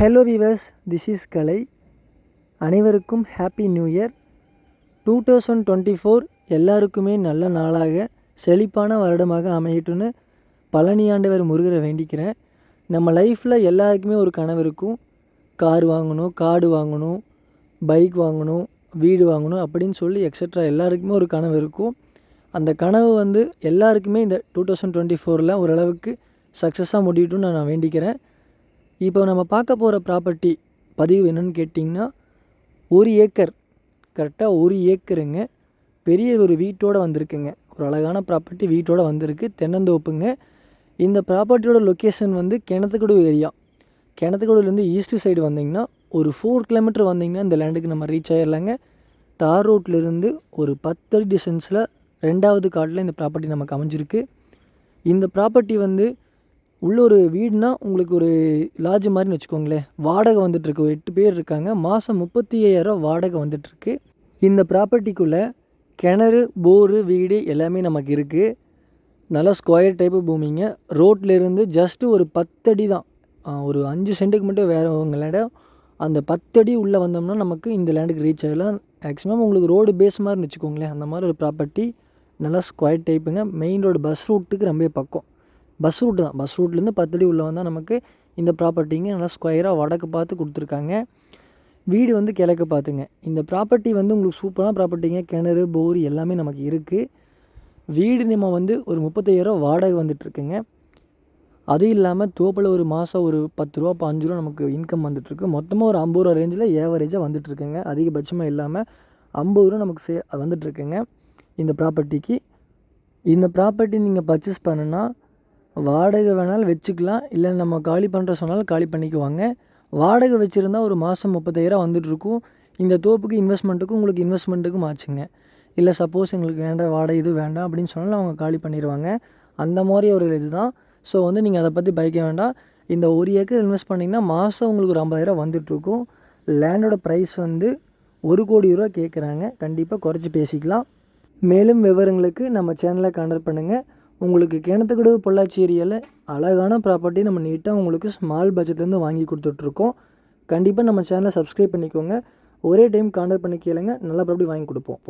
Hello viewers this is Kalai அனைவருக்கும் happy new year two thousand twenty four எல்லாருக்குமே நல்ல நாளாக செழிப்பான வருடமாக அமையட்டுன்னு பழனி ஆண்டவர் முருகரை வேண்டிக்கிறேன். நம்ம லைஃப்பில் எல்லாருக்குமே ஒரு கனவு இருக்கும். கார் வாங்கணும் காடு வாங்கணும் பைக் வாங்கணும் வீடு வாங்கணும் அப்படின்னு சொல்லி எக்ஸட்ரா எல்லாருக்குமே ஒரு கனவு இருக்கும். அந்த கனவு வந்து எல்லாருக்குமே இந்த டூ தௌசண்ட் டுவெண்ட்டி ஃபோரில் ஓரளவுக்கு சக்ஸஸாக முடியட்டும்னு நான் வேண்டிக்கிறேன். இப்போ நம்ம பார்க்க போகிற ப்ராப்பர்ட்டி பதிவு என்னென்னு கேட்டிங்கன்னா ஒரு ஏக்கர் கரெக்டாக ஒரு ஏக்கருங்க. பெரிய ஒரு வீட்டோடு வந்திருக்குங்க. ஒரு அழகான ப்ராப்பர்ட்டி வீட்டோடு வந்திருக்கு தென்னந்தோப்புங்க. இந்த ப்ராப்பர்ட்டியோட லொக்கேஷன் வந்து கிணத்துக்குடு ஏரியா. கிணத்துக்குடுலேருந்து ஈஸ்ட் சைடு வந்தீங்கன்னா ஒரு ஃபோர் கிலோமீட்டர் வந்தீங்கன்னா இந்த லேண்டுக்கு நம்ம ரீச் ஆகிடலாங்க தார் ரோட்லேருந்து ஒரு பத்தடி டிஸ்டன்ஸில் ரெண்டாவது காட்டில் இந்த ப்ராப்பர்ட்டி நமக்கு அமைஞ்சிருக்கு. இந்த ப்ராப்பர்ட்டி வந்து உள்ள ஒரு வீடுனா உங்களுக்கு ஒரு லாட்ஜ் மாதிரின்னு வச்சுக்கோங்களேன். வாடகை வந்துட்டுருக்கு. ஒரு எட்டு பேர் இருக்காங்க. மாதம் முப்பத்தி ஐயாயிரம் வாடகை வந்துட்டுருக்கு. இந்த ப்ராப்பர்ட்டிக்குள்ளே கிணறு போரு வீடு எல்லாமே நமக்கு இருக்குது நல்லா ஸ்கொயர் டைப்பு பூமிங்க. ரோட்லேருந்து ஜஸ்ட்டு ஒரு பத்தடி தான். ஒரு அஞ்சு சென்ட்டுக்கு மட்டும் வேறு இடம் அந்த பத்தடி உள்ளே வந்தோம்னா நமக்கு இந்த லேண்டுக்கு ரீச் ஆகலாம் மேக்ஸிமம் உங்களுக்கு ரோடு பேஸ் மாதிரி வச்சுக்கோங்களேன். அந்த மாதிரி ஒரு ப்ராப்பர்ட்டி நல்லா ஸ்கொயர் டைப்புங்க மெயின் ரோடு பஸ் ரூட்டுக்கு ரொம்ப பக்கம். பஸ் ரூட்டு தான். பஸ் ரூட்லேருந்து பத்தடி உள்ளே வந்தால் நமக்கு இந்த ப்ராப்பர்ட்டிங்க நல்லா ஸ்கொயராக வடக்கு பார்த்து கொடுத்துருக்காங்க. வீடு வந்து கிழக்கு பார்த்துங்க. இந்த ப்ராப்பர்ட்டி வந்து உங்களுக்கு சூப்பரான ப்ராப்பர்ட்டிங்க கிணறு போர் எல்லாமே நமக்கு இருக்குது வீடு நம்ம வந்து ஒரு முப்பத்தையாயிரம் வாடகை வந்துட்டுருக்குங்க அது இல்லாமல் தோப்பில் ஒரு மாதம் ஒரு பத்து ரூபா பாஞ்சு ரூபா நமக்கு இன்கம் வந்துட்டுருக்கு மொத்தமாக ஒரு ஐம்பது ரூபா ரேஞ்சில் ஏவரேஜாக வந்துட்டுருக்குங்க அதிகபட்சமாக இல்லாமல் ஐம்பது ரூபா நமக்கு சே வந்துட்டுருக்குங்க இந்த ப்ராப்பர்ட்டிக்கு இந்த ப்ராப்பர்ட்டி நீங்கள் பர்ச்சேஸ் பண்ணுன்னா வாடகை வேணாலும் வச்சுக்கலாம். இல்லை நம்ம காலி பண்ணுற சொன்னாலும் காலி பண்ணிக்குவாங்க. வாடகை வச்சுருந்தா ஒரு மாதம் முப்பத்தாயிரம் வந்துட்டுருக்கும். இந்த தோப்புக்கு இன்வெஸ்ட்மெண்ட்டுக்கும் உங்களுக்கு இன்வெஸ்ட்மெண்ட்டுக்கும் ஆச்சுங்க. இல்லை சப்போஸ் எங்களுக்கு வேண்டாம் வாடகை இது வேண்டாம் அப்படின்னு சொன்னாலும் அவங்க காலி பண்ணிடுவாங்க அந்த மாதிரி ஒரு இது தான் ஸோ வந்து நீங்கள் அதை பற்றி பயக்க வேண்டாம். இந்த ஒரு ஏக்கர் இன்வெஸ்ட் பண்ணிங்கன்னா மாதம் உங்களுக்கு ஒரு ஐம்பதாயிரம் வந்துட்டுருக்கும். லேண்டோட ப்ரைஸ் வந்து ஒரு கோடி ரூபா கேட்குறாங்க கண்டிப்பாக குறைச்சி பேசிக்கலாம். மேலும் விவரங்களுக்கு நம்ம சேனலை கான்டாக்ட் பண்ணுங்கள் உங்களுக்கு கிணத்துக்கடவு பொள்ளாச்சி ஏரியாவில் அழகான ப்ராப்பர்ட்டி நம்ம நீட்டாக உங்களுக்கு ஸ்மால் பட்ஜெட்லேருந்து வாங்கி கொடுத்துட்ருக்கோம். கண்டிப்பாக நம்ம சேனலை சப்ஸ்கிரைப் பண்ணிக்கோங்க. ஒரே டைம் கான்டாக்ட் பண்ணி கேளுங்க. நல்ல ப்ராப்பர்ட்டி வாங்கி கொடுப்போம்.